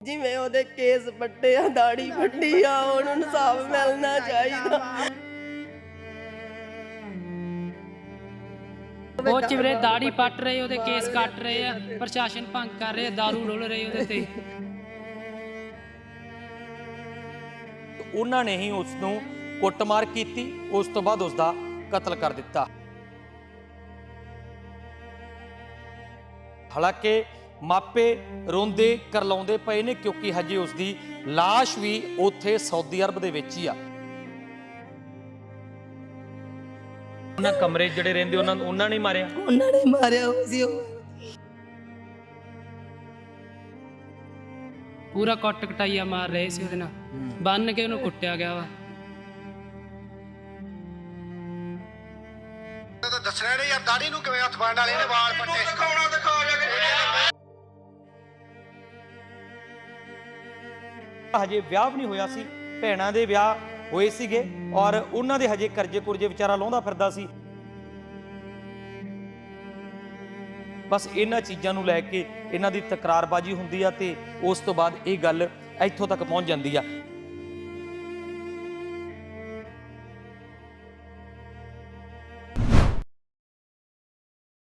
ਜਿਵੇਂ ਉਹਦੇ ਕੇਸ ਪੱਟੇ ਆ ਦਾੜੀ ਵੱਡੀ ਆ ਉਹਨੂੰ ਇਨਸਾਫ ਮਿਲਣਾ ਚਾਹੀਦਾ। ਉਹ ਚਿਵਰੇ ਦਾੜੀ ਪੱਟ ਰਹੇ ਉਹਦੇ ਕੇਸ ਕੱਟ ਰਹੇ ਆ ਪ੍ਰਸ਼ਾਸਨ ਭੰਗ ਕਰ ਰਿਹਾ दारू ਰੋਲ ਰਹੇ ਉਹਦੇ ਤੇ। ਉਹਨਾਂ ਨੇ ਹੀ ਉਸ ਨੂੰ ਕੁੱਟਮਾਰ ਕੀਤੀ ਉਸ ਤੋਂ ਬਾਅਦ ਉਸ ਦਾ ਕਤਲ ਕਰ ਦਿੱਤਾ। ਹਾਲਾਂਕਿ ਮਾਪੇ ਰੋਂਦੇ ਕਰਲਾਉਂਦੇ ਪਏ ਨੇ ਕਿਉਂਕਿ ਹਜੇ ਉਸ ਦੀ লাশ ਵੀ ਉੱਥੇ ਸਾਊਦੀ ਅਰਬ ਦੇ ਵਿੱਚ ਹੀ ਆ। ਉਹਨਾਂ ਕਮਰੇ 'ਚ ਜਿਹੜੇ ਰਹਿੰਦੇ ਉਹਨਾਂ ਉਹਨਾਂ ਨੇ ਮਾਰਿਆ? ਉਹਨਾਂ ਨੇ ਮਾਰਿਆ ਹੋਇਆ ਸੀ ਉਹ। ਪੂਰਾ ਕੱਟ ਕਟਾਈਆ ਮਾਰ ਰਹੇ ਸੀ ਉਹਦੇ ਨਾਲ। ਬੰਨ ਕੇ ਉਹਨੂੰ ਕੁੱਟਿਆ ਗਿਆ ਵਾ। ਤਾਂ ਦੱਸਣਾ ਨਹੀਂ ਯਾਰ ਦਾੜੀ ਨੂੰ ਕਿਵੇਂ ਹੱਥ ਪਾਣ ਵਾਲੇ ਨੇ ਵਾਲ ਪੱਟੇ? ਦਿਖਾਉਣਾ ਦਿਖਾ ਹਜੇ ਵਿਆਹ ਵੀ ਨਹੀਂ ਹੋਇਆ ਸੀ, ਭੈਣਾਂ ਦੇ ਵਿਆਹ ਹੋਏ ਸੀਗੇ ਔਰ ਉਹਨਾਂ ਦੇ ਹਜੇ ਕਰਜ਼ੇ ਕੁਰਜੇ ਵਿਚਾਰਾ ਲਾਉਂਦਾ ਫਿਰਦਾ ਸੀ। ਬਸ ਇਹਨਾਂ ਚੀਜ਼ਾਂ ਨੂੰ ਲੈ ਕੇ ਇਹਨਾਂ ਦੀ ਤਕਰਾਰਬਾਜ਼ੀ ਹੁੰਦੀ ਆ ਤੇ ਉਸ ਤੋਂ ਬਾਅਦ ਇਹ ਗੱਲ ਇੱਥੋਂ ਤੱਕ ਪਹੁੰਚ ਜਾਂਦੀ ਆ।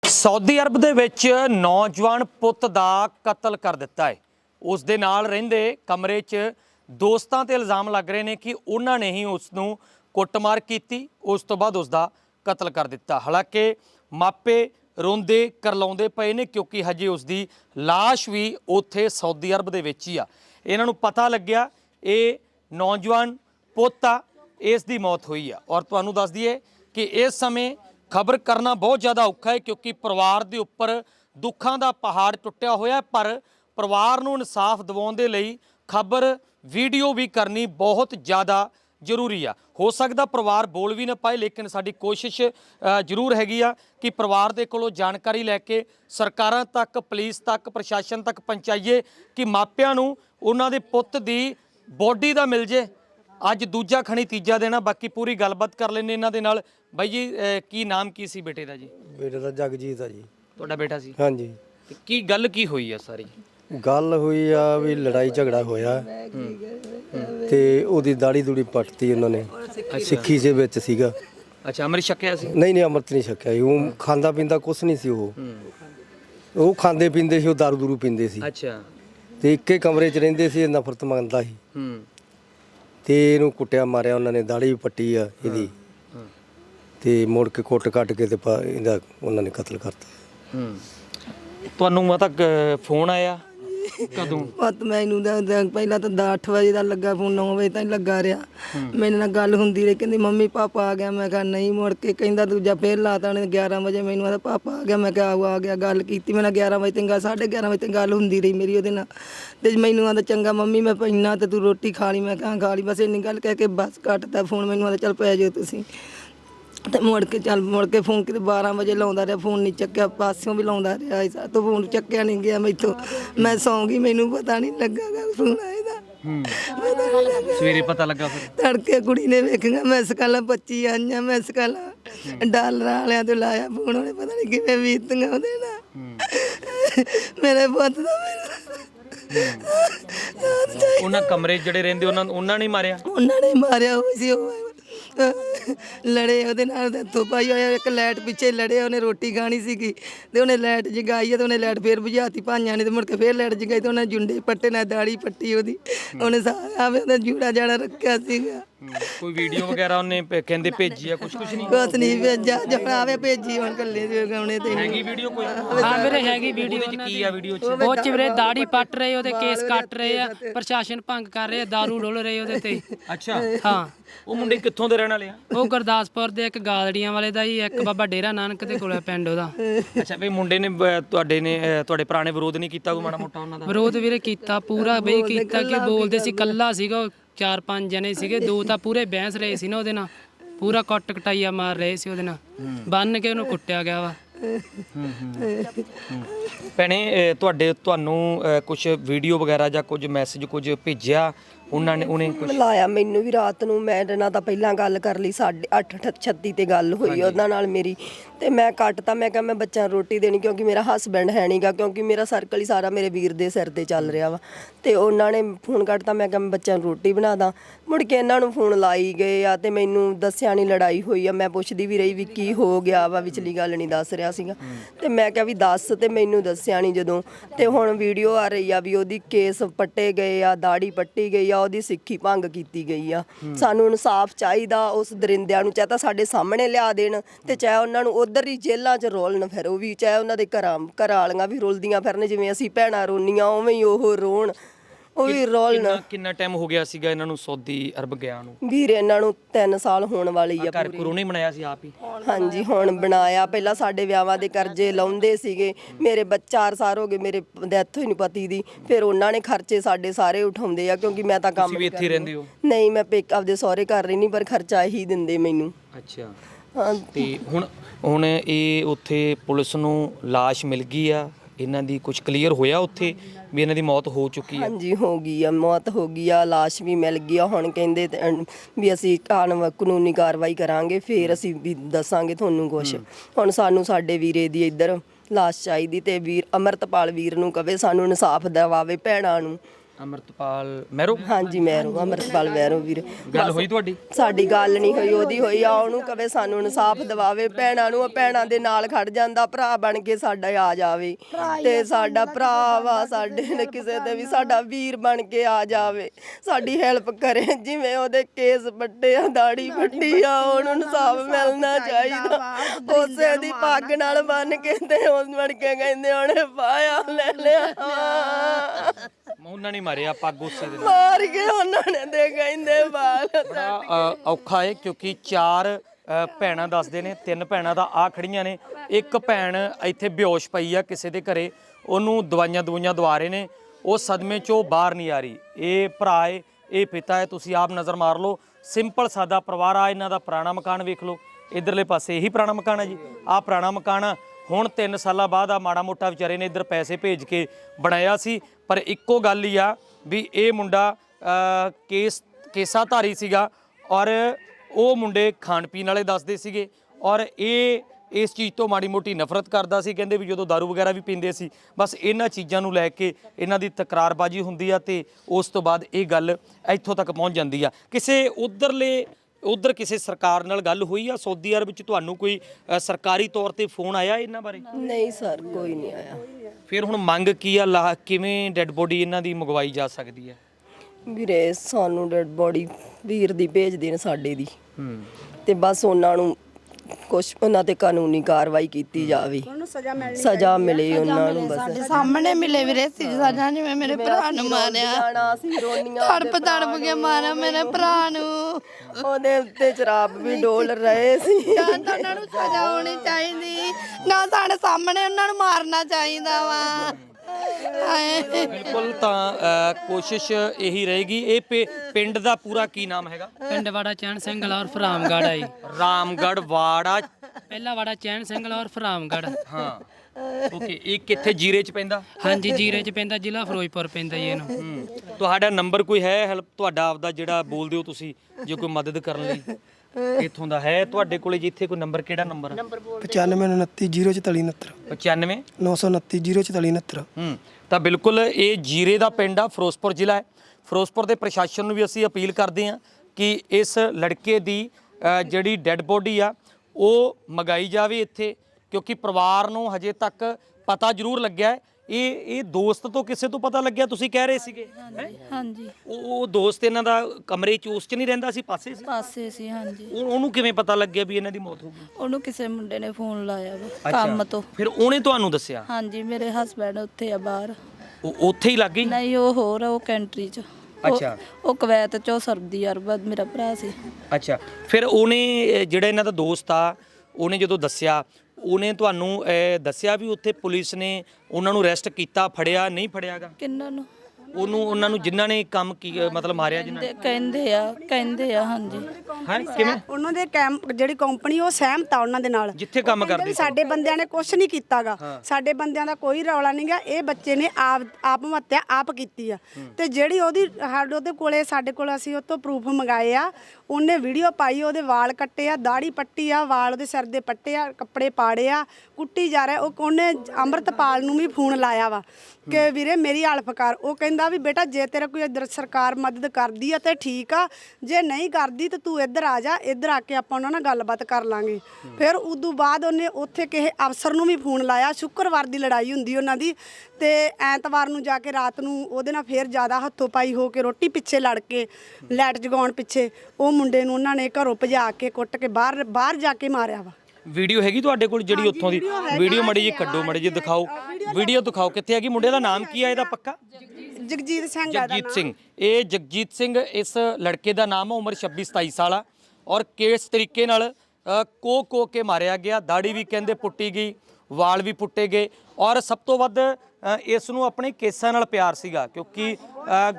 ਸਾਊਦੀ ਅਰਬ ਦੇ ਵਿੱਚ ਨੌਜਵਾਨ ਪੁੱਤ ਦਾ ਕਤਲ ਕਰ ਦਿੱਤਾ ਹੈ। ਉਸ ਦੇ ਨਾਲ ਰਹਿੰਦੇ ਕਮਰੇ 'ਚ ਦੋਸਤਾਂ ਤੇ ਇਲਜ਼ਾਮ ਲੱਗ ਰਹੇ ਨੇ ਕਿ ਉਹਨਾਂ ਨੇ ਹੀ ਉਸ ਨੂੰ ਕੁੱਟਮਾਰ ਕੀਤੀ, ਉਸ ਤੋਂ ਬਾਅਦ ਉਸ ਦਾ ਕਤਲ ਕਰ ਦਿੱਤਾ। ਹਾਲਾਂਕਿ ਮਾਪੇ ਰੋਂਦੇ ਕਰਲਾਉਂਦੇ ਪਏ ਨੇ ਕਿਉਂਕਿ ਹਜੇ ਉਸ ਦੀ লাশ ਵੀ ਉੱਥੇ ਸਾਊਦੀ ਅਰਬ ਦੇ ਵਿੱਚ ਹੀ ਆ। ਇਹਨਾਂ ਨੂੰ ਪਤਾ ਲੱਗਿਆ, ਇਹ ਨੌਜਵਾਨ ਪੁੱਤ ਆ ਇਸ ਦੀ ਮੌਤ ਹੋਈ ਆ। ਔਰ ਤੁਹਾਨੂੰ ਦੱਸ ਦਈਏ ਕਿ ਇਸ ਸਮੇਂ ਖਬਰ ਕਰਨਾ ਬਹੁਤ ਜ਼ਿਆਦਾ ਔਖਾ ਹੈ ਕਿਉਂਕਿ ਪਰਿਵਾਰ ਦੇ ਉੱਪਰ ਦੁੱਖਾਂ ਦਾ ਪਹਾੜ ਟੁੱਟਿਆ ਹੋਇਆ ਪਰ ਪਰਿਵਾਰ ਨੂੰ ਇਨਸਾਫ ਦਿਵਾਉਣ ਦੇ ਲਈ ਖਬਰ ਵੀਡੀਓ ਵੀ ਕਰਨੀ ਬਹੁਤ ਜ਼ਿਆਦਾ ਜ਼ਰੂਰੀ ਆ। ਹੋ ਸਕਦਾ ਪਰਿਵਾਰ ਬੋਲ ਵੀ ਨਾ ਪਾਏ ਲੇਕਿਨ ਸਾਡੀ ਕੋਸ਼ਿਸ਼ ਜ਼ਰੂਰ ਹੈਗੀ ਆ ਕਿ ਪਰਿਵਾਰ ਦੇ ਕੋਲੋਂ ਜਾਣਕਾਰੀ ਲੈ ਕੇ ਸਰਕਾਰਾਂ ਤੱਕ ਪੁਲਿਸ ਤੱਕ ਪ੍ਰਸ਼ਾਸਨ ਤੱਕ ਪਹੁੰਚਾਈਏ ਕਿ ਮਾਪਿਆਂ ਨੂੰ ਉਹਨਾਂ ਦੇ ਪੁੱਤ ਦੀ ਬੋਡੀ ਦਾ ਮਿਲ ਜੇ। ਅੱਜ ਦੂਜਾ ਖਣੀ ਤੀਜਾ ਦੇਣਾ ਬਾਕੀ ਪੂਰੀ ਗੱਲਬਾਤ ਕਰ ਲੈਣੇ ਇਹਨਾਂ ਦੇ ਨਾਲ। ਬਾਈ ਜੀ ਕੀ ਨਾਮ ਕੀ ਸੀ ਬੇਟੇ ਦਾ ਜੀ? ਬੇਟੇ ਦਾ ਜਗਜੀਤ ਆ ਜੀ। ਤੁਹਾਡਾ ਬੇਟਾ ਸੀ? ਹਾਂਜੀ। ਕੀ ਗੱਲ ਕੀ ਹੋਈ ਆ ਸਾਰੀ? ਗੱਲ ਹੋਈ ਆ ਵੀ ਲੜਾਈ ਝਗੜਾ ਹੋਇਆ। ਤੇ ਉਹਦੀ ਦਾੜੀ ਦੂੜੀ ਪੱਟਤੀ ਉਹਨਾਂ ਨੇ। ਸਿੱਖੀ ਦੇ ਵਿੱਚ ਸੀਗਾ। ਅੱਛਾ ਅਮਰ ਛਕਿਆ ਸੀ? ਨਹੀਂ ਨਹੀਂ ਅੰਮ੍ਰਿਤ ਨਹੀਂ ਛਕਿਆ ਸੀ। ਉਹ ਖਾਂਦਾ ਪੀਂਦਾ ਕੁਛ ਨਹੀਂ ਸੀ ਉਹ। ਉਹ ਖਾਂਦੇ ਪੀਂਦੇ ਸੀ ਉਹ ਦਾਰੂ ਦੂਰੂ ਪੀਂਦੇ ਸੀ। ਅੱਛਾ। ਤੇ ਇੱਕੇ ਕਮਰੇ 'ਚ ਰਹਿੰਦੇ ਸੀ ਇਹ ਨਫ਼ਰਤ ਮੰਗਦਾ ਸੀ। ਹੂੰ। ਤੇ ਇਹਨੂੰ ਕੁੱਟਿਆ ਮਾਰਿਆ ਉਹਨਾਂ ਨੇ ਦਾੜੀ ਵੀ ਪੱਟੀ ਆ ਇਹਦੀ। ਤੇ ਮੁੜ ਕੇ ਕੁੱਟ ਕੱਟ ਕੇ ਤੇ ਪਾ- ਇਹਦਾ ਉਹਨਾਂ ਨੇ ਕਤਲ ਕਰਤਾ। ਹੂੰ। ਤੁਹਾਨੂੰ ਮਤਾ ਫੋਨ ਆਇਆ? ਕਦੋਂ? ਪਤ ਮੈਨੂੰ ਤਾਂ ਤਾਂ ਪਹਿਲਾਂ ਤਾਂ 8 ਵਜੇ ਦਾ ਲੱਗਾ ਫੋਨ 9 ਵਜੇ ਤਾਈਂ ਲੱਗਾ ਰਿਹਾ। ਮੇਰੇ ਨਾਲ ਗੱਲ ਹੁੰਦੀ ਰਹੀ ਕਹਿੰਦੀ ਮੰਮੀ ਪਾਪਾ ਆ ਗਿਆ। ਮੈਂ ਕਿਹਾ ਨਹੀਂ ਮੁੜ ਕੇ। ਕਹਿੰਦਾ ਦੂਜਾ ਫੇਰ ਲਾਤਾ ਉਹਨੇ 11 ਵਜੇ ਮੈਨੂੰ ਆਦਾ ਪਾਪਾ ਆ ਗਿਆ। ਮੈਂ ਕਿਹਾ ਆਓ ਆ ਗਿਆ। ਗੱਲ ਕੀਤੀ ਮੈਂ ਨਾਲ 11 ਵਜੇ ਤੱਕ 11:30 ਵਜੇ ਤੱਕ ਗੱਲ ਹੁੰਦੀ ਰਹੀ ਮੇਰੀ ਉਹਦੇ ਨਾਲ। ਤੇ ਮੈਨੂੰ ਆਦਾ ਚੰਗਾ ਮੰਮੀ ਮੈਂ ਪੈਣਾ ਤੇ ਤੂੰ ਰੋਟੀ ਖਾ ਲਈ। ਮੈਂ ਕਿਹਾ ਖਾ ਲਈ। ਬਸ ਇੰਨੀ ਗੱਲ ਕਹਿ ਕੇ ਬਸ ਕੱਟਤਾ ਫੋਨ ਮੈਨੂੰ ਆਦਾ ਚੱਲ ਪੈ ਜਾਓ ਤੁਸੀਂ। ਤੇ ਮੁੜ ਕੇ ਚੱਲ ਮੁੜ ਕੇ ਫੋਨ ਕਿਤੇ 12 ਵਜੇ ਲਾਉਂਦਾ ਰਿਹਾ ਫੋਨ ਨਹੀਂ ਚੱਕਿਆ ਪਾਸਿਓਂ ਵੀ ਲਾਉਂਦਾ ਰਿਹਾ ਇਸ ਤੋਂ ਫੋਨ ਚੱਕਿਆ ਨਹੀਂ ਗਿਆ ਮੈਥੋਂ। ਮੈਂ ਸੌਂ ਗਈ ਮੈਨੂੰ ਪਤਾ ਨਹੀਂ ਲੱਗਾਗਾ ਫੋਨ ਪਤਾ ਨਹੀਂ ਲੱਗਾ। ਸਵੇਰੇ ਪਤਾ ਲੱਗਾ ਫਿਰ। ਤੜਕੇ ਕੁੜੀ ਨੇ ਵੇਖੀਆਂ ਮੈਸ ਕਾਲਾਂ 25 ਆਈਆਂ ਮੈਸ ਕਾਲਾਂ ਡਾਲਰਾਂ ਵਾਲਿਆਂ ਤੋਂ ਲਾਇਆ ਫੋਨ ਉਹਨੇ ਪਤਾ ਨਹੀਂ ਕਿਵੇਂ ਬੀਤੀਆਂ ਉਹਦੇ ਨਾਲ। ਮੇਰੇ ਪੁੱਤ ਦਾ ਮੇਰੇ ਉਹਨਾਂ ਕਮਰੇ 'ਚ ਜਿਹੜੇ ਰਹਿੰਦੇ ਉਹਨਾਂ ਉਹਨਾਂ ਨੇ ਮਾਰਿਆ? ਉਹਨਾਂ ਨੇ ਮਾਰਿਆ ਹੋਇਆ ਸੀ ਉਹ ਲੜੇ ਉਹਦੇ ਨਾਲ ਤੇ ਪਾਈ ਹੋਇਆ ਇੱਕ ਲਾਈਟ ਪਿੱਛੇ ਲੜੇ ਉਹਨੇ ਰੋਟੀ ਖਾਣੀ ਸੀਗੀ ਤੇ ਉਹਨੇ ਲਾਈਟ ਜਗਾਈ ਤੇ ਉਹਨੇ ਲਾਈਟ ਫੇਰ ਬੁਝਾਤੀ ਭਾਈਆਂ ਨੇ ਤੇ ਮੁੜ ਕੇ ਫੇਰ ਲਾਈਟ ਜਗਾਈ ਤੇ ਉਹਨੇ ਜੁੰਡੇ ਪੱਟੇ ਨਾਲ ਦਾੜੀ ਪੱਟੀ ਉਹਦੀ ਉਹਨੇ ਸਾਰਾ ਆਵੇ ਉਹਦਾ ਜੂੜਾ ਜਾੜਾ ਰੱਖਿਆ ਸੀਗਾ। ਕੋਈ ਵੀਡੀਓ ਵਗੈਰਾ ਉਹਨੇ ਕਹਿੰਦੇ ਭੇਜੀ ਆ ਕੁਝ ਕੁਝ ਨਹੀਂ। ਕੁਛ ਨਹੀਂ ਭੇਜਿਆ ਜਦ ਆਵੇ ਭੇਜੀ ਹੁਣ ਕੱਲੇ ਦੇ ਗਾਉਣੇ ਤੇ। ਹੈਗੀ ਵੀਡੀਓ ਕੋਈ? ਹਾਂ ਵੀਰੇ ਹੈਗੀ ਵੀਡੀਓ ਉਹਦੇ 'ਚ ਕੀ ਆ ਵੀਡੀਓ 'ਚ? ਉਹ ਚਿਵਰੇ ਦਾੜੀ ਪੱਟ ਰਹੇ ਉਹਦੇ ਕੇਸ ਕੱਟ ਰਹੇ ਆ ਪ੍ਰਸ਼ਾਸਨ ਭੰਗ ਕਰ ਰਿਹਾ दारू ਰੋਲ ਰਹੇ ਉਹਦੇ ਤੇ। ਅੱਛਾ। ਹਾਂ। ਉਹ ਮੁੰਡੇ ਕਿੱਥੋਂ ਦੇ ਰਹਿਣ ਵਾਲੇ ਆ? ਉਹ ਗੁਰਦਾਸਪੁਰ ਦੇ ਇੱਕ ਗਾਲੜੀਆਂ ਵਾਲੇ ਦਾ ਹੀ ਇੱਕ ਬਾਬਾ ਡੇਰਾ ਨਾਨਕ ਦੇ ਕੋਲ ਹੈ ਪਿੰਡ ਉਹਦਾ। ਅੱਛਾ ਵੀ ਮੁੰਡੇ ਨੇ ਤੁਹਾਡੇ ਨੇ ਅ, ਤੁਹਾਡੇ ਭਰਾ ਨੇ ਵਿਰੋਧ ਨਹੀਂ ਕੀਤਾ ਕੋਈ ਮਾੜਾ ਮੋਟਾ ਉਹਨਾਂ ਦਾ? ਵਿਰੋਧ ਵੀਰੇ ਕੀਤਾ ਪੂਰਾ ਬਈ ਕੀਤਾ ਕਿ ਬੋਲਦੇ ਸੀ ਕੱਲਾ ਸੀਗਾ ਉਹ। ਚਾਰ ਪੰਜ ਜਣੇ ਸੀਗੇ, ਦੋ ਤਾਂ ਪੂਰੇ ਬਹਿਸ ਰਹੇ ਸੀ ਨਾ ਉਹਦੇ ਨਾਲ। ਪੂਰਾ ਕੱਟ ਕਟਾਈਆ ਮਾਰ ਰਹੇ ਸੀ ਉਹਦੇ ਨਾਲ। ਬੰਨ ਕੇ ਉਹਨੂੰ ਕੁੱਟਿਆ ਗਿਆ ਵਾ। ਭੈਣੇ, ਅਹ ਤੁਹਾਡੇ, ਤੁਹਾਨੂੰ ਕੁਝ ਵੀਡੀਓ ਵਗੈਰਾ ਜਾਂ ਕੁਝ ਮੈਸੇਜ ਕੁਝ ਭੇਜਿਆ? ਉਹਨਾਂ ਨੇ ਉਹਨੇ ਕੁਝ ਮਿਲਾਇਆ ਮੈਨੂੰ ਵੀ ਰਾਤ ਨੂੰ। ਮੈਂ ਇਹਨਾਂ ਤਾਂ ਪਹਿਲਾਂ ਗੱਲ ਕਰ ਲਈ 8:30 36 ਤੇ ਗੱਲ ਹੋਈ ਉਹਨਾਂ ਨਾਲ ਮੇਰੀ। ਤੇ ਮੈਂ ਕੱਟਤਾ ਮੈਂ ਕਿਹਾ ਮੈਂ ਬੱਚਿਆਂ ਨੂੰ ਰੋਟੀ ਦੇਣੀ ਕਿਉਂਕਿ ਮੇਰਾ ਹਸਬੈਂਡ ਹੈ ਨਹੀਂਗਾ ਕਿਉਂਕਿ ਮੇਰਾ ਸਰਕਲ ਹੀ ਸਾਰਾ ਮੇਰੇ ਵੀਰ ਦੇ ਸਿਰ ਤੇ ਚੱਲ ਰਿਹਾ ਵਾ। ਤੇ ਉਹਨਾਂ ਨੇ ਫੋਨ ਕੱਟਤਾ ਮੈਂ ਕਿਹਾ ਮੈਂ ਬੱਚਿਆਂ ਨੂੰ ਰੋਟੀ ਬਣਾ ਦਾਂ। ਮੁੜ ਕੇ ਇਹਨਾਂ ਨੂੰ ਫੋਨ ਲਾਈ ਗਏ ਆ ਤੇ ਮੈਨੂੰ ਦੱਸਿਆ ਨਹੀਂ ਲੜਾਈ ਹੋਈ ਆ। ਮੈਂ ਪੁੱਛਦੀ ਵੀ ਰਹੀ ਵੀ ਕੀ ਹੋ ਗਿਆ ਵਾ ਵਿਚਲੀ ਗੱਲ ਨਹੀਂ ਦੱਸ ਰਿਹਾ ਸੀਗਾ। ਤੇ ਮੈਂ ਕਿਹਾ ਵੀ ਦੱਸ ਤੇ ਮੈਨੂੰ ਦੱਸਿਆ ਨਹੀਂ ਜਦੋਂ। ਤੇ ਹੁਣ ਵੀਡੀਓ ਆ ਰਹੀ ਆ ਵੀ ਉਹਦੀ ਕੇਸ ਪੱਟੇ ਗਏ ਆ ਦਾੜੀ ਪੱਟੀ ਗਈ ਆ ਉਹਦੀ ਸਿੱਖੀ ਭੰਗ ਕੀਤੀ ਗਈ ਆ। ਸਾਨੂੰ ਇਨਸਾਫ ਚਾਹੀਦਾ ਉਸ ਦਰਿੰਦਿਆਂ ਨੂੰ, ਚਾਹੇ ਤਾਂ ਸਾਡੇ ਸਾਹਮਣੇ ਲਿਆ ਦੇਣ ਤੇ ਚਾਹੇ ਉਹਨਾਂ ਨੂੰ ਉਧਰ ਹੀ ਜੇਲ੍ਹਾਂ 'ਚ ਰੋਲਣ ਫਿਰ ਉਹ ਵੀ, ਚਾਹੇ ਉਹਨਾਂ ਦੇ ਘਰਾਂ ਘਰਾਂ ਵਾਲੀਆਂ ਵੀ ਰੁਲਦੀਆਂ ਫਿਰਨ, ਜਿਵੇਂ ਅਸੀਂ ਭੈਣਾਂ ਰੋਨੀਆਂ, ਉਵੇਂ ਹੀ ਉਹ ਰੋਣ। ਉਹ ਵੀ ਰੋਲਣ ਕਿੰਨਾ ਕਿੰਨਾ ਟਾਈਮ ਹੋ ਗਿਆ ਸੀਗਾ ਇਹਨਾਂ ਨੂੰ ਸੌਦੀ ਅਰਬ ਗਿਆ ਨੂੰ? ਵੀਰ ਇਹਨਾਂ ਨੂੰ 3 ਸਾਲ ਹੋਣ ਵਾਲੀ ਆ ਘਰ ਕੋਰੋਨੇ ਬਣਾਇਆ ਸੀ ਆਪ ਹੀ? ਹਾਂਜੀ ਹੁਣ ਬਣਾਇਆ। ਪਹਿਲਾਂ ਸਾਡੇ ਵਿਆਹਾਂ ਦੇ ਕਰਜ਼ੇ ਲਾਉਂਦੇ ਸੀਗੇ। ਮੇਰੇ ਬੱਚਾ 4 ਸਾਲ ਹੋ ਗਏ ਮੇਰੇ ਡੈਥ ਹੋਈ ਨਹੀਂ ਪਤੀ ਦੀ। ਫਿਰ ਉਹਨਾਂ ਨੇ ਖਰਚੇ ਸਾਡੇ ਸਾਰੇ ਉਠਾਉਂਦੇ ਆ ਕਿਉਂਕਿ ਮੈਂ ਤਾਂ ਕੰਮ ਤੁਸੀਂ ਵੀ ਇੱਥੇ ਹੀ ਰਹਿੰਦੇ ਹੋ? ਨਹੀਂ ਮੈਂ ਪੇਕ ਆਪਦੇ ਸਹੁਰੇ ਕਰ ਰਹੀ ਨਹੀਂ ਪਰ ਖਰਚਾ ਹੀ ਦਿੰਦੇ ਮੈਨੂੰ। ਅੱਛਾ। ਹਾਂ। ਤੇ ਹੁਣ ਹੁਣ ਇਹ ਉੱਥੇ ਪੁਲਿਸ ਨੂੰ লাশ ਮਿਲ ਗਈ ਆ। ਇਹਨਾਂ ਦੀ ਕੁਝ ਕਲੀਅਰ ਹੋਇਆ ਉੱਥੇ ਵੀ ਇਹਨਾਂ ਦੀ ਮੌਤ ਹੋ ਚੁੱਕੀ ਆ ਹਾਂਜੀ ਹੋ ਗਈ ਆ ਮੌਤ ਹੋ ਗਈ ਆ ਲਾਸ਼ ਵੀ ਮਿਲ ਗਈ ਆ। ਹੁਣ ਕਹਿੰਦੇ ਤੇ, ਅਮ, ਵੀ ਅਸੀਂ ਕਾਨੂੰਨ ਕਾਨੂੰਨੀ ਕਾਰਵਾਈ ਕਰਾਂਗੇ ਫੇਰ ਅਸੀਂ ਵੀ ਦੱਸਾਂਗੇ ਤੁਹਾਨੂੰ ਕੁਝ ਹੁਣ ਸਾਨੂੰ ਸਾਡੇ ਵੀਰੇ ਦੀ ਇੱਧਰ ਲਾਸ਼ ਚਾਹੀਦੀ ਤੇ ਵੀਰ ਅਮਰਤਪਾਲ ਵੀਰ ਨੂੰ ਕਵੇ ਸਾਨੂੰ ਇਨਸਾਫ ਦਿਵਾਵੇ ਭੈਣਾਂ ਨੂੰ। ਅਮਰਤਪਾਲ ਮਹਿਰੋ? ਹਾਂਜੀ ਮੈਰੂ ਅਮਰਤਪਾਲ ਮੈਰੂ ਵੀਰ। ਗੱਲ ਹੋਈ ਤੁਹਾਡੀ? ਸਾਡੀ ਗੱਲ ਨਹੀਂ ਹੋਈ ਉਹਦੀ ਹੋਈ ਆ ਉਹਨੂੰ ਕਵੇ ਸਾਨੂੰ ਇਨਸਾਫ ਦਿਵਾਵੇ ਭੈਣਾਂ ਨੂੰ ਉਹ ਭੈਣਾਂ ਦੇ ਨਾਲ ਖੜ ਜਾਂਦਾ ਭਰਾ ਬਣ ਕੇ ਸਾਡਾ ਆ ਜਾਵੇ। ਤੇ ਸਾਡਾ ਭਰਾ ਵਾ ਸਾਡੇ ਨੇ ਕਿਸੇ ਤੇ ਵੀ ਸਾਡਾ ਵੀਰ ਬਣ ਕੇ ਆ ਜਾਵੇ। ਸਾਡੀ ਹੈਲਪ ਕਰੇ ਜਿਵੇਂ ਉਹਦੇ ਕੇਸ ਵੱਡੇ ਆ ਦਾੜੀ ਵੱਡੀ ਆ ਉਹਨੂੰ ਇਨਸਾਫ ਮਿਲਣਾ ਚਾਹੀਦਾ ਉਸੇ ਦੀ ਪੱਗ ਨਾਲ ਬੰਨ ਕੇ ਤੇ ਉਸ ਵੜ ਕੇ ਕਹਿੰਦੇ ਉਹਨੇ ਪਾਇਆ ਲੈ ਲਿਆ। ਉਹਨਾਂ ਨੇ ਮਾਰਿਆ ਪੱਗ ਉਸੇ ਦੇ ਨਾਲ। ਮਾਰ ਕੇ ਉਹਨਾਂ ਨੇ ਦੇ ਕਹਿੰਦੇ ਬਾਲ ਬੜਾ ਅ, ਔਖਾ ਹੈ ਕਿਉਂਕਿ ਚਾਰ ਅ, ਭੈਣਾਂ ਦੱਸਦੇ ਨੇ ਤਿੰਨ ਭੈਣਾਂ ਦਾ ਆ ਖੜੀਆਂ ਨੇ। ਇੱਕ ਭੈਣ ਇੱਥੇ ਬੇਹੋਸ਼ ਪਈ ਆ ਕਿਸੇ ਦੇ ਘਰੇ ਉਹਨੂੰ ਦਵਾਈਆਂ ਦਵਾਈਆਂ ਦਵਾ ਰਹੇ ਨੇ ਉਹ ਸਦਮੇ ਚੋਂ ਬਾਹਰ ਨਹੀਂ ਆ ਰਹੀ। ਇਹ ਭਰਾ ਹੈ ਇਹ ਪਿਤਾ ਹੈ ਤੁਸੀਂ ਆਪ ਨਜ਼ਰ ਮਾਰ ਲਓ। ਸਿੰਪਲ ਸਾਦਾ ਪਰਿਵਾਰ ਆ ਇਹਨਾਂ ਦਾ ਪੁਰਾਣਾ ਮਕਾਨ ਵੇਖ ਲਓ। ਇਧਰਲੇ ਪਾਸੇ ਇਹੀ ਪੁਰਾਣਾ ਮਕਾਨ ਹੈ ਜੀ। ਆ ਪੁਰਾਣਾ ਮਕਾਨ ਆ ਹੁਣ 3 ਸਾਲਾਂ ਬਾਅਦ ਆ ਮਾੜਾ ਮੋਟਾ ਵਿਚਾਰੇ ਨੇ ਇੱਧਰ ਪੈਸੇ ਭੇਜ ਕੇ ਬਣਾਇਆ ਸੀ। ਪਰ ਇੱਕੋ ਗੱਲ ਹੀ ਆ ਵੀ ਇਹ ਮੁੰਡਾ ਕੇਸ, ਕੇਸਾਧਾਰੀ ਸੀਗਾ ਔਰ ਉਹ ਮੁੰਡੇ ਖਾਣ ਪੀਣ ਵਾਲੇ ਦੱਸਦੇ ਸੀਗੇ ਔਰ ਇਹ ਇਸ ਚੀਜ਼ ਤੋਂ ਮਾੜੀ ਮੋਟੀ ਨਫ਼ਰਤ ਕਰਦਾ ਸੀ। ਕਹਿੰਦੇ ਵੀ ਜਦੋਂ दारू ਵਗੈਰਾ ਵੀ ਪੀਂਦੇ ਸੀ, ਬਸ ਇਹਨਾਂ ਚੀਜ਼ਾਂ ਨੂੰ ਲੈ ਕੇ ਇਹਨਾਂ ਦੀ ਤਕਰਾਰਬਾਜ਼ੀ ਹੁੰਦੀ ਆ ਤੇ ਉਸ ਤੋਂ ਬਾਅਦ ਇਹ ਗੱਲ ਇੱਥੋਂ ਤੱਕ ਪਹੁੰਚ ਜਾਂਦੀ ਆ। ਕਿਸੇ ਉਧਰਲੇ ਉਧਰ ਕਿਸੇ ਸਰਕਾਰ ਨਾਲ ਗੱਲ ਹੋਈ ਆ? ਸਾਊਦੀ ਅਰਬ ਵਿੱਚ ਤੁਹਾਨੂੰ ਕੋਈ ਅ, ਸਰਕਾਰੀ ਤੌਰ ਤੇ ਫੋਨ ਆਇਆ ਇਹਨਾਂ ਬਾਰੇ? ਨਹੀਂ ਸਰ ਕੋਈ ਨਹੀਂ ਆਇਆ। ਫਿਰ ਹੁਣ ਮੰਗ ਕੀ ਆ? ਲਾ ਕਿਵੇਂ ਡੈੱਡ ਬੋਡੀ ਇਹਨਾਂ ਦੀ ਮੰਗਵਾਈ ਜਾ ਸਕਦੀ ਹੈ? ਵੀਰੇ ਸਾਨੂੰ ਡੈਡ ਬੋਡੀ ਵੀਰ ਦੀ ਭੇਜ ਦੇਣ ਸਾਡੇ ਦੀ। ਹੂੰ। ਤੇ ਬਸ ਉਹਨਾਂ ਨੂੰ ਕੁਛ ਉਹਨਾਂ ਤੇ ਕਾਨੂੰਨੀ ਕਾਰਵਾਈ ਕੀਤੀ ਜਾਵੇ। ਸਜ਼ਾ ਮਿਲੇ ਉਹਨਾਂ ਨੂੰ ਬਸ। ਸਾਡੇ ਸਾਹਮਣੇ ਮਿਲੇ ਵੀਰੇ ਸੀ ਸਜ਼ਾ ਜਿਵੇਂ ਮੇਰੇ ਭਰਾ ਨੂੰ ਮਾਰਿਆ। ਜਾਣਾ ਸੀ ਰੋਨੀਆਂ ਤੜਪ ਤੜਪ ਕੇ ਮਾਰਿਆ ਮੇਰੇ ਭਰਾ ਨੂੰ। ਉਹਦੇ ਉੱਤੇ ਸ਼ਰਾਬ ਵੀ ਡੋਲ ਰਹੇ ਸੀ। ਜਾਂ ਤਾਂ ਉਹਨਾਂ ਨੂੰ ਸਜ਼ਾ ਹੋਣੀ ਚਾਹੀਦੀ ਨਾ ਸਾਡੇ ਸਾਹਮਣੇ ਉਹਨਾਂ ਨੂੰ ਮਾਰਨਾ ਚਾਹੀਦਾ ਵਾ। ਹਾਏ। ਬਿਲਕੁਲ ਤਾਂ ਅ, ਕੋਸ਼ਿਸ਼ ਇਹੀ ਰਹੇਗੀ। ਇਹ ਪਿ- ਪਿੰਡ ਦਾ ਪੂਰਾ ਕੀ ਨਾਮ ਹੈਗਾ? ਪਿੰਡ ਵਾੜਾ ਚੈਨ ਸਿੰਘਲ ਔਰ ਫਰਾਮਗੜ ਆਈ ਰਾਮਗੜ ਵਾੜਾ ਪਹਿਲਾ ਵਾੜਾ ਚੈਨ ਸਿੰਘਲ ਔਰ ਫਰਾਮਗੜ ਹਾਂ। ਓਕੇ ਇਹ ਕਿੱਥੇ ਜੀਰੇ ਚ ਪੈਂਦਾ? ਹਾਂਜੀ ਜੀਰੇ ਚ ਪੈਂਦਾ ਜ਼ਿਲ੍ਹਾ ਫਿਰੋਜ਼ਪੁਰ ਪੈਂਦਾ ਜੀ ਇਹਨੂੰ। ਹੂੰ ਤੁਹਾਡਾ ਨੰਬਰ ਕੋਈ ਹੈ ਹੈਲਪ ਤੁਹਾਡਾ ਆਪਦਾ ਜਿਹੜਾ ਬੋਲਦੇ ਹੋ ਤੁਸੀਂ ਜੇ ਕੋਈ ਮਦਦ ਕਰਨ ਲਈ? ਇੱਥੋਂ ਦਾ ਹੈ ਤੁਹਾਡੇ ਕੋਲੇ ਜਿੱਥੇ ਕੋਈ ਨੰਬਰ ਕਿਹੜਾ ਨੰਬਰ? 9529 95 929 044 ਹੂੰ ਤਾਂ ਬਿਲਕੁਲ ਇਹ ਜੀਰੇ ਦਾ ਪਿੰਡ ਆ ਫਿਰੋਜ਼ਪੁਰ ਜ਼ਿਲ੍ਹਾ ਹੈ। ਫਿਰੋਜ਼ਪੁਰ ਦੇ ਪ੍ਰਸ਼ਾਸਨ ਨੂੰ ਵੀ ਅਸੀਂ ਅਪੀਲ ਕਰਦੇ ਹਾਂ ਕਿ ਇਸ ਲੜਕੇ ਦੀ ਅ, ਜਿਹੜੀ ਡੈੱਡ ਬੋਡੀ ਆ ਉਹ ਮਗਾਈ ਜਾਵੇ ਇੱਥੇ। ਕਿਉਂਕਿ ਪਰਿਵਾਰ ਨੂੰ ਹਜੇ ਤੱਕ ਪਤਾ ਜ਼ਰੂਰ ਲੱਗਿਆ ਹੈ। ਇਹ ਇਹ ਦੋਸਤ ਤੋਂ ਕਿਸੇ ਤੋਂ ਪਤਾ ਲੱਗਿਆ ਤੁਸੀਂ ਕਹਿ ਰਹੇ ਸੀਗੇ? ਹੈਂ? ਹਾਂਜੀ। ਉਹ ਉਹ ਦੋਸਤ ਇਹਨਾਂ ਦਾ ਕਮਰੇ 'ਚ ਉਸ 'ਚ ਨਹੀਂ ਰਹਿੰਦਾ ਸੀ ਪਾਸੇ ਸੀ? ਪਾਸੇ ਸੀ ਹਾਂਜੀ। ਉਹ- ਉਹਨੂੰ ਕਿਵੇਂ ਪਤਾ ਲੱਗਿਆ ਵੀ ਇਹਨਾਂ ਦੀ ਮੌਤ ਹੋ ਗਈ? ਉਹਨੂੰ ਕਿਸੇ ਮੁੰਡੇ ਨੇ ਫੋਨ ਲਾਇਆ ਵਾ ਕੰਮ ਤੋਂ। ਫਿਰ ਉਹਨੇ ਤੁਹਾਨੂੰ ਦੱਸਿਆ? ਹਾਂਜੀ ਮੇਰੇ ਹਸਬੰਡ ਉੱਥੇ ਆ ਬਾਹਰ। ਉਹ ਉੱਥੇ ਹੀ ਲੱਗ ਗਈ? ਨਹੀਂ ਉਹ ਹੋਰ ਆ, ਉਹ ਕੰਟਰੀ ਚ। ਉਹ- ਅੱਛਾ। ਉਹ ਕੁਵੈਤ ਚੋਂ ਸਰਦੀ ਅਰਬ ਮੇਰਾ ਭਰਾ ਸੀ। ਅੱਛਾ। ਫਿਰ ਉਹਨੇ ਅਹ, ਜਿਹੜਾ ਇਹਨਾਂ ਦਾ ਦੋਸਤ ਆ ਉਹਨੇ ਜਦੋਂ ਦੱਸਿਆ ਉਹਨੇ ਤੁਹਾਨੂੰ ਅਹ, ਦੱਸਿਆ ਵੀ ਉੱਥੇ ਪੁਲਿਸ ਨੇ ਉਹਨਾਂ ਨੂੰ ਅਰੈਸਟ ਕੀਤਾ ਫੜਿਆ ਨਹੀਂ ਫੜਿਆਗਾ? ਕਿੰਨਾਂ ਨੂੰ? ਉਹਨੂੰ ਉਹਨਾਂ ਨੂੰ ਜਿਨ੍ਹਾਂ ਨੇ ਕੰਮ ਕੀ ਮਤਲਬ ਮਾਰਿਆ ਜਿਨ੍ਹਾਂ ਕਹਿੰਦੇ- ਕਹਿੰਦੇ ਆ ਕਹਿੰਦੇ ਆ ਹਾਂਜੀ। ਹਾਂ ਕਿਵੇਂ? ਉਹਨਾਂ ਦੇ ਕੈਂਪ ਜਿਹੜੀ ਕੰਪਨੀ ਉਹ ਸਹਿਮਤ ਆ ਉਹਨਾਂ ਦੇ ਨਾਲ। ਜਿੱਥੇ ਕੰਮ ਉਹ ਕਹਿੰਦੇ ਕਰਦੇ ਸਾਡੇ ਬੰਦਿਆਂ ਨੇ ਕੁਝ ਨਹੀਂ ਕੀਤਾਗਾ। ਸਾਡੇ ਬੰਦਿਆਂ ਦਾ ਕੋਈ ਰੌਲਾ ਨਹੀਂਗਾ ਇਹ ਬੱਚੇ ਨੇ ਆਪ ਆਪ ਹੱਤਿਆ ਆਪ ਕੀਤੀ ਆ। ਤੇ ਜਿਹੜੀ ਉਹਦੀ ਸਾਡੇ ਉਹਦੇ ਕੋਲੇ ਸਾਡੇ ਕੋਲ ਅਸੀਂ ਉਹ ਤੋਂ ਪ੍ਰੂਫ ਮੰਗਾਏ ਆ। ਉਹਨੇ ਵੀਡੀਓ ਪਾਈ ਉਹਦੇ ਵਾਲ ਕੱਟੇ ਆ ਦਾੜੀ ਪੱਟੀ ਆ ਵਾਲ ਉਹਦੇ ਸਿਰ ਦੇ ਪੱਟੇ ਆ ਕੱਪੜੇ ਪਾੜੇ ਆ ਕੁੱਟੀ ਜਾ ਰਿਹਾ। ਉਹ ਉਹਨੇ ਅੰਮ੍ਰਿਤਪਾਲ ਨੂੰ ਵੀ ਫੋਨ ਲਾਇਆ ਵਾ ਕਿ ਵੀਰੇ ਮੇਰੀ ਹਲਫ ਕਰ ਉਹ ਕਹਿੰਦਾ ਵੀ ਬੇਟਾ, ਜੇ ਤੇਰਾ ਕੋਈ ਇੱਧਰ ਸਰਕਾਰ ਮਦਦ ਕਰਦੀ ਆ ਤੇ ਠੀਕ ਆ, ਜੇ ਨਹੀਂ ਕਰਦੀ ਤੇ ਤੂੰ ਇੱਧਰ ਆ ਜਾ, ਇੱਧਰ ਆ ਕੇ ਆਪਾਂ ਉਹਨਾਂ ਨਾਲ ਗੱਲਬਾਤ ਕਰ ਲਾਂਗੇ। ਫਿਰ ਉਦੋਂ ਬਾਅਦ ਉਹਨੇ ਉੱਥੇ ਕਿਸੇ ਅਫਸਰ ਨੂੰ ਵੀ ਫੋਨ ਲਾਇਆ, ਸ਼ੁੱਕਰਵਾਰ ਦੀ ਲੜਾਈ ਹੁੰਦੀ ਉਹਨਾਂ ਦੀ ਤੇ ਐਤਵਾਰ ਨੂੰ ਜਾ ਕੇ ਰਾਤ ਨੂੰ ਉਹਦੇ ਨਾਲ ਫੇਰ ਜ਼ਿਆਦਾ ਹੱਥੋਂ ਪਾਈ ਹੋ ਕੇ ਰੋਟੀ ਪਿੱਛੇ ਲੜ ਕੇ, ਲਾਈਟ ਜਗਾਉਣ ਪਿੱਛੇ, ਉਹ ਮੁੰਡੇ ਨੂੰ ਉਹਨਾਂ ਨੇ ਘਰੋਂ ਭਜਾ ਕੇ, ਕੁੱਟ ਕੇ ਬਾਹਰ ਬਾਹਰ ਜਾ ਕੇ ਮਾਰਿਆ ਵਾ। ਵੀਡੀਓ ਹੈਗੀ ਤੁਹਾਡੇ ਕੋਲ ਜਿਹੜੀ ਉੱਥੋਂ ਦੀ? ਵੀਡੀਓ ਮੜੀ ਜੀ ਕੱਢੋ ਮੜੀ ਜੀ ਦਿਖਾਓ। ਵੀਡੀਓ ਦਿਖਾਓ ਕਿੱਥੇ ਹੈਗੀ? ਮੁੰਡੇ ਦਾ ਨਾਮ ਕੀ ਆ ਇਹਦਾ ਪੱਕਾ? ਜਗਜੀਤ ਸਿੰਘ ਦਾ ਜਗਜੀਤ ਸਿੰਘ। ਇਹ ਜਗਜੀਤ ਸਿੰਘ ਇਸ ਲੜਕੇ ਦਾ ਨਾਮ ਆ ਉਮਰ 26 27 ਸਾਲ ਆ। ਔਰ ਕਿਸ ਤਰੀਕੇ ਨਾਲ ਕੋ ਕੋ ਕੇ ਮਾਰਿਆ ਗਿਆ ਦਾੜੀ ਵੀ ਕਹਿੰਦੇ ਪੁੱਟੀ ਗਈ ਵਾਲ ਵੀ ਪੁੱਟੇ ਗਏ। ਔਰ ਸਭ ਤੋਂ ਵੱਧ ਇਸ ਨੂੰ ਆਪਣੇ ਕੇਸਾਂ ਨਾਲ ਪਿਆਰ ਸੀਗਾ ਕਿਉਂਕਿ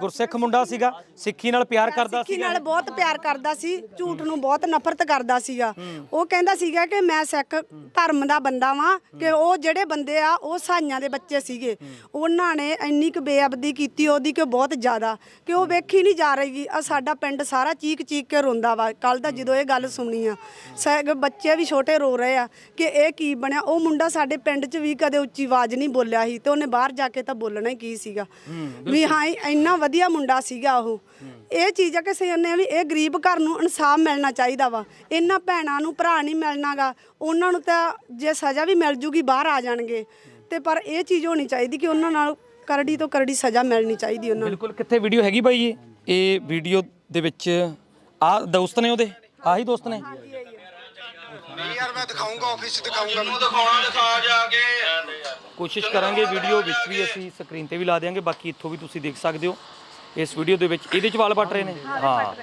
ਗੁਰਸਿੱਖ ਮੁੰਡਾ ਸੀਗਾ ਸਿੱਖੀ ਨਾਲ ਪਿਆਰ ਕਰਦਾ ਸਿੱਖੀ ਸੀਗਾ। ਨਾਲ ਬਹੁਤ ਪਿਆਰ ਕਰਦਾ ਸੀ ਝੂਠ ਨੂੰ ਬਹੁਤ ਨਫ਼ਰਤ ਕਰਦਾ ਸੀਗਾ। ਉਹ ਕਹਿੰਦਾ ਸੀਗਾ ਕਿ ਮੈਂ ਸਿੱਖ ਧਰਮ ਦਾ ਬੰਦਾ ਵਾਂ ਕਿ ਉਹ ਜਿਹੜੇ ਬੰਦੇ ਆ ਉਹ ਸਾਈਆਂ ਦੇ ਬੱਚੇ ਸੀਗੇ। ਉਹਨਾਂ ਨੇ ਇੰਨੀ ਕੁ ਬੇਅਬਦੀ ਕੀਤੀ ਉਹਦੀ ਕਿ ਬਹੁਤ ਜ਼ਿਆਦਾ ਕਿ ਉਹ ਵੇਖੀ ਨਹੀਂ ਜਾ ਰਹੀ। ਆ ਸਾਡਾ ਪਿੰਡ ਸਾਰਾ ਚੀਕ ਚੀਕ ਕੇ ਰੋਂਦਾ ਵਾ। ਕੱਲ ਦਾ ਜਦੋਂ ਇਹ ਗੱਲ ਸੁਣੀ ਆ ਸੈ- ਬੱਚੇ ਵੀ ਛੋਟੇ ਰੋ ਰਹੇ ਆ ਕਿ ਇਹ ਕੀ ਬਣਿਆ? ਉਹ ਮੁੰਡਾ ਸਾਡੇ ਪਿੰਡ 'ਚ ਵੀ ਕਦੇ ਉੱਚੀ ਆਵਾਜ਼ ਨਹੀਂ ਬੋਲਿਆ ਸੀ ਤੇ ਉਹਨੇ ਬਾਹਰ ਜਾ ਕੇ ਤਾਂ ਬੋਲਣਾ ਹੀ ਕੀ ਸੀਗਾ? ਵੀ ਹਾਂ ਇੰਨਾ ਵਧੀਆ ਮੁੰਡਾ ਸੀਗਾ ਉਹ। ਇਹ ਚੀਜ਼ ਆ ਕਿ ਸਿਆਣੇ ਵੀ ਇਹ ਗਰੀਬ ਘਰ ਨੂੰ ਇਨਸਾਫ ਮਿਲਣਾ ਚਾਹੀਦਾ ਵਾ। ਇਹਨਾਂ ਭੈਣਾਂ ਨੂੰ ਭਰਾ ਨਹੀਂ ਮਿਲਣਾਗਾ। ਉਹਨਾਂ ਨੂੰ ਤਾਂ ਜੇ ਸਜ਼ਾ ਵੀ ਮਿਲ ਜੂਗੀ ਬਾਹਰ ਆ ਜਾਣਗੇ। ਤੇ ਪਰ ਇਹ ਚੀਜ਼ ਹੋਣੀ ਚਾਹੀਦੀ ਕਿ ਉਹਨਾਂ ਨਾਲ ਕਰੜੀ ਤੋਂ ਕਰੜੀ ਸਜ਼ਾ ਮਿਲਣੀ ਚਾਹੀਦੀ ਉਹਨਾਂ ਨੂੰ। ਬਿਲਕੁਲ। ਕਿੱਥੇ ਵੀਡੀਓ ਹੈਗੀ ਬਾਈ ਇਹ ਇਹ ਵੀਡੀਓ ਦੇ ਵਿੱਚ ਆ ਦੋਸਤ ਨੇ ਉਹਦੇ? ਆਹੀ ਦੋਸਤ ਨੇ? ਨਹੀਂ ਯਾਰ ਮੈਂ ਦਿਖਾਉਂਗਾ ਆਫਿਸ 'ਚ ਦਿਖਾਉਂਗਾ ਮੈਨੂੰ ਦਿਖਾਉਣਾ ਦਿਖਾ ਜਾ ਕੇ। ਕੋਸ਼ਿਸ਼ ਕਰਾਂਗੇ ਵੀਡੀਓ ਵਿੱਚ ਵੀ ਅਸੀਂ ਸਕਰੀਨ ਤੇ ਵੀ ਲਾ ਦੇਵਾਂਗੇ ਬਾਕੀ ਇੱਥੋਂ ਵੀ ਤੁਸੀਂ ਦੇਖ ਸਕਦੇ ਹੋ। ਇਸ ਵੀਡੀਓ ਦੇ ਵਿੱਚ ਇਹਦੇ ਚ ਵਾਲ ਪੱਟ ਰਹੇ ਨੇ? ਹਾਂ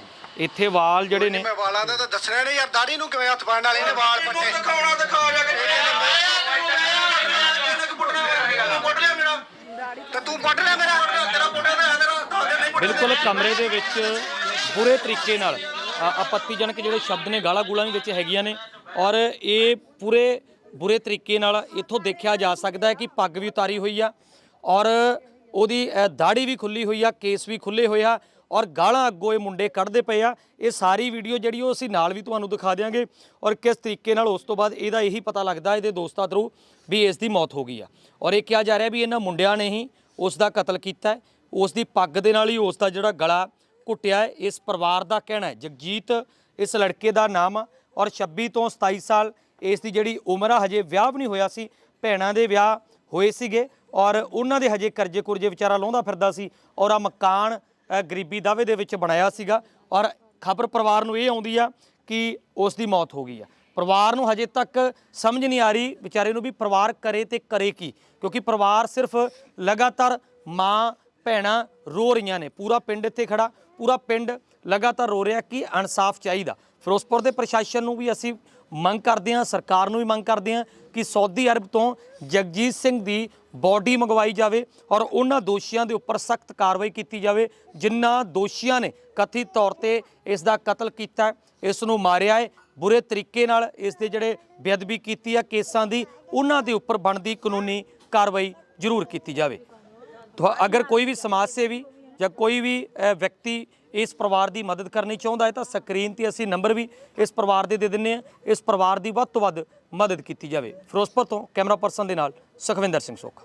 ਇੱਥੇ ਵਾਲ ਜਿਹੜੇ ਨੇ ਮੈਂ ਵਾਲਾਂ ਦਾ ਤਾਂ ਦੱਸਣਾ ਨਹੀਂ ਯਾਰ ਦਾੜੀ ਨੂੰ ਕਿਵੇਂ ਹੱਥ ਪਾਣ ਵਾਲੇ ਨੇ ਵਾਲ ਪੱਟੇ? ਦਿਖਾਉਣਾ ਦਿਖਾ ਜਾ ਕੇ। ਤੇ ਤੂੰ ਪੱਟ ਲਿਆ ਮੇਰਾ। ਤੇਰਾ ਪੁੱਟਿਆ ਤਾਂ ਤੇਰਾ ਦੱਸ ਦੇ ਨਹੀਂ ਬਿਲਕੁਲ ਕਮਰੇ ਦੇ ਵਿੱਚ ਪੂਰੇ ਤਰੀਕੇ ਨਾਲ ਆਪੱਤੀਜਨਕ ਜਿਹੜੇ ਸ਼ਬਦ ਨੇ ਗਾਲਾਂ ਗੂਲਾਂ ਵੀ ਵਿੱਚ ਹੈਗੀਆਂ ਨੇ। ਔਰ ਇਹ ਪੂਰੇ ਬੁਰੇ ਤਰੀਕੇ ਨਾਲ ਇੱਥੋਂ ਦੇਖਿਆ ਜਾ ਸਕਦਾ ਹੈ ਕਿ ਪੱਗ ਵੀ ਉਤਾਰੀ ਹੋਈ ਆ ਔਰ ਉਹਦੀ ਦਾੜੀ ਵੀ ਖੁੱਲੀ ਹੋਈ ਆ, ਕੇਸ ਵੀ ਖੁੱਲੇ ਹੋਏ ਆ ਔਰ ਗਾਲਾਂ ਅੱਗੋਂ ਇਹ ਮੁੰਡੇ ਕੱਢਦੇ ਪਏ ਆ। ਇਹ ਸਾਰੀ ਵੀਡੀਓ ਜਿਹੜੀ ਉਹ ਅਸੀਂ ਨਾਲ ਵੀ ਤੁਹਾਨੂੰ ਦਿਖਾ ਦਿਆਂਗੇ ਔਰ ਕਿਸ ਤਰੀਕੇ ਨਾਲ ਉਸ ਤੋਂ ਬਾਅਦ ਇਹਦਾ ਇਹੀ ਪਤਾ ਲੱਗਦਾ ਇਹਦੇ ਦੋਸਤਾਂ ਥਰੂ ਵੀ ਇਸ ਦੀ ਮੌਤ ਹੋ ਗਈ ਆ। ਔਰ ਇਹ ਕਿਹਾ ਜਾ ਰਿਹਾ ਵੀ ਇਹਨਾਂ ਮੁੰਡਿਆਂ ਨੇ ਹੀ ਉਸ ਦਾ ਕਤਲ ਕੀਤਾ ਉਸ ਦੀ ਪੱਗ ਦੇ ਨਾਲ ਹੀ ਉਸ ਦਾ ਜਿਹੜਾ ਗਲਾ ਘੁੱਟਿਆ ਹੈ। ਇਸ ਪਰਿਵਾਰ ਦਾ ਕਹਿਣਾ ਹੈ। ਜਗਜੀਤ ਇਸ ਲੜਕੇ ਦਾ ਨਾਮ ਆ ਔਰ 26 ਤੋਂ 27 ਸਾਲ ਇਸ ਦੀ ਜਿਹੜੀ ਉਮਰ ਆ, ਹਜੇ ਵਿਆਹ ਵੀ ਨਹੀਂ ਹੋਇਆ ਸੀ, ਭੈਣਾਂ ਦੇ ਵਿਆਹ ਹੋਏ ਸੀਗੇ ਔਰ ਉਹਨਾਂ ਦੇ ਹਜੇ ਕਰਜ਼ੇ ਕੁਰਜੇ ਵਿਚਾਰਾ ਲਾਉਂਦਾ ਫਿਰਦਾ ਸੀ ਔਰ ਆ ਮਕਾਨ ਗਰੀਬੀ ਦਾਵੇ ਦੇ ਵਿੱਚ ਬਣਾਇਆ ਸੀਗਾ ਔਰ ਖਬਰ ਪਰਿਵਾਰ ਨੂੰ ਇਹ ਆਉਂਦੀ ਆ ਕਿ ਉਸ ਦੀ ਮੌਤ ਹੋ ਗਈ ਆ। ਪਰਿਵਾਰ ਨੂੰ ਹਜੇ ਤੱਕ ਸਮਝ ਨਹੀਂ ਆ ਰਹੀ ਵਿਚਾਰੇ ਨੂੰ ਵੀ ਪਰਿਵਾਰ ਕਰੇ ਤੇ ਕਰੇ ਕੀ, ਕਿਉਂਕਿ ਪਰਿਵਾਰ ਸਿਰਫ ਲਗਾਤਾਰ ਮਾਂ, ਭੈਣਾਂ ਰੋ ਰਹੀਆਂ ਨੇ। ਪੂਰਾ ਪਿੰਡ ਇੱਥੇ ਖੜਾ, ਪੂਰਾ ਪਿੰਡ ਲਗਾਤਾਰ ਰੋ ਰਿਹਾ ਕਿ ਇਨਸਾਫ ਚਾਹੀਦਾ। ਫਿਰੋਜ਼ਪੁਰ ਦੇ ਪ੍ਰਸ਼ਾਸਨ ਨੂੰ ਵੀ ਅਸੀਂ ਮੰਗ ਕਰਦੇ ਹਾਂ, ਸਰਕਾਰ ਨੂੰ ਵੀ ਮੰਗ ਕਰਦੇ ਹਾਂ ਕਿ ਸਾਊਦੀ ਅਰਬ ਤੋਂ ਜਗਜੀਤ ਸਿੰਘ ਦੀ ਬਾਡੀ ਮੰਗਵਾਈ ਜਾਵੇ ਔਰ ਉਹਨਾਂ ਦੋਸ਼ੀਆਂ ਦੇ ਉੱਪਰ ਸਖਤ ਕਾਰਵਾਈ ਕੀਤੀ ਜਾਵੇ ਜਿਨ੍ਹਾਂ ਦੋਸ਼ੀਆਂ ਨੇ ਕਥਿਤ ਤੌਰ ਤੇ ਇਸ ਦਾ ਕਤਲ ਕੀਤਾ, ਇਸ ਨੂੰ ਮਾਰਿਆ ਹੈ, ਬੁਰੇ ਤਰੀਕੇ ਨਾਲ ਇਸ ਦੇ ਜਿਹੜੇ ਬੇਅਦਬੀ ਕੀਤੀ ਆ ਕੇਸਾਂ ਦੀ, ਉਹਨਾਂ ਦੇ ਉੱਪਰ ਬਣਦੀ ਕਾਨੂੰਨੀ ਕਾਰਵਾਈ ਜ਼ਰੂਰ ਕੀਤੀ ਜਾਵੇ। ਤੁਹਾ- ਅਗਰ ਕੋਈ ਵੀ ਸਮਾਜ ਸੇਵੀ ਜਾਂ ਕੋਈ ਵੀ ਵਿਅਕਤੀ ਇਸ ਪਰਿਵਾਰ ਦੀ ਮਦਦ ਕਰਨੀ ਚਾਹੁੰਦਾ ਹੈ ਤਾਂ ਸਕਰੀਨ ਤੇ ਅਸੀਂ ਨੰਬਰ ਵੀ ਇਸ ਪਰਿਵਾਰ ਦੇ ਦੇ ਦਿੰਨੇ ਆ ਇਸ ਪਰਿਵਾਰ ਦੀ ਵੱਧ ਤੋਂ ਵੱਧ ਮਦਦ ਕੀਤੀ ਜਾਵੇ। ਫਿਰੋਜ਼ਪੁਰ ਤੋਂ ਕੈਮਰਾ ਪਰਸਨ ਦੇ ਨਾਲ ਸੁਖਵਿੰਦਰ ਸਿੰਘ ਸੋਖਾ।